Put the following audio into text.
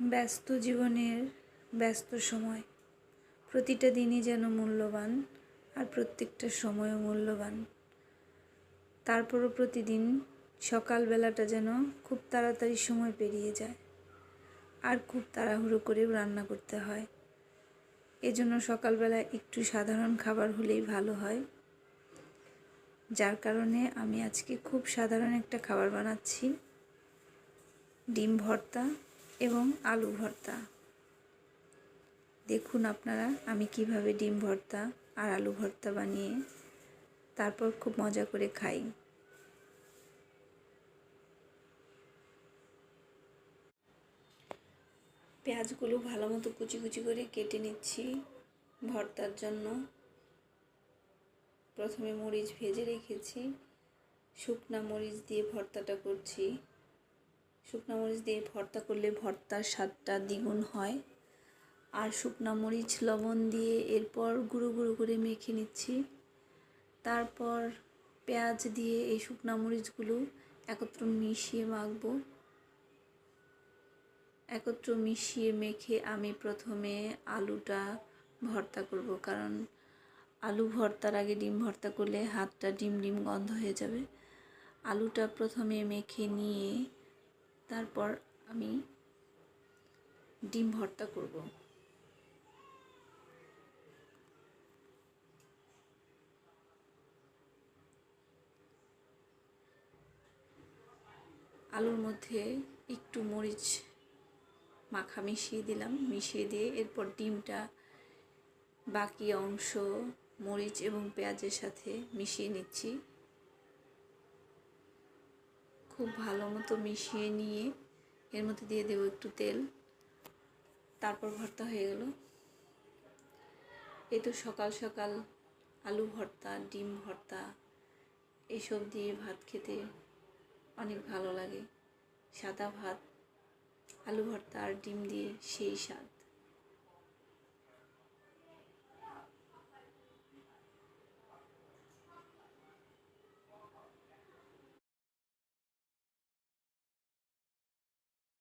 ব্যস্ত জীবনের ব্যস্ত সময়। প্রতিটা দিনই যেন মূল্যবান আর প্রত্যেকটা সময়ও মূল্যবান। তারপরও প্রতিদিন সকালবেলাটা যেন খুব তাড়াতাড়ি সময় পেরিয়ে যায়। আর খুব তাড়াহুড়ো করেও রান্না করতে হয়। এজন্য সকালবেলা একটু সাধারণ খাবার হলেই ভালো হয়। যার কারণে আমি আজকে খুব সাধারণ একটা খাবার বানাচ্ছি। ডিম ভর্তা এবং আলু ভর্তা। দেখুন আপনারা আমি কীভাবে ডিম ভর্তা আর আলু ভর্তা বানিয়ে তারপর খুব মজা করে খাই। পেঁয়াজগুলো ভালো মতো কুচি কুচি করে কেটে নিচ্ছি ভর্তার জন্য। প্রথমে মরিচ ভেজে রেখেছি। শুকনা মরিচ দিয়ে ভর্তাটা করছি। শুকনা মরিচ দিয়ে ভর্তা করলে ভর্তার স্বাদটা দ্বিগুণ হয়। আর শুকনা মরিচ, লবণ দিয়ে এরপর গুঁড়ো গুঁড়ো করে মেখে নিচ্ছি। তারপর পেঁয়াজ দিয়ে এই শুকনা মরিচগুলো একত্র মিশিয়ে মাখব। একত্র মিশিয়ে মেখে আমি প্রথমে আলুটা ভর্তা করব, কারণ আলু ভর্তার আগে ডিম ভর্তা করলে হাতটা ডিম ডিম গন্ধ হয়ে যাবে। আলুটা প্রথমে মেখে নিয়ে তারপর আমি ডিম ভর্তা করব। আলুর মধ্যে একটু মরিচ মাখা মিশিয়ে দিলাম, মিশিয়ে দিয়ে এরপর ডিমটা বাকি অংশ মরিচ এবং পেঁয়াজের সাথে মিশিয়ে নিচ্ছি। খুব ভালো মতো মিশিয়ে নিয়ে এর মধ্যে দিয়ে দেবো একটু তেল। তারপর ভর্তা হয়ে গেল। এই তো সকাল সকাল আলু ভর্তা, ডিম ভর্তা, এসব দিয়ে ভাত খেতে অনেক ভালো লাগে। সাদা ভাত, আলু ভর্তা আর ডিম দিয়ে সেই স্বাদ।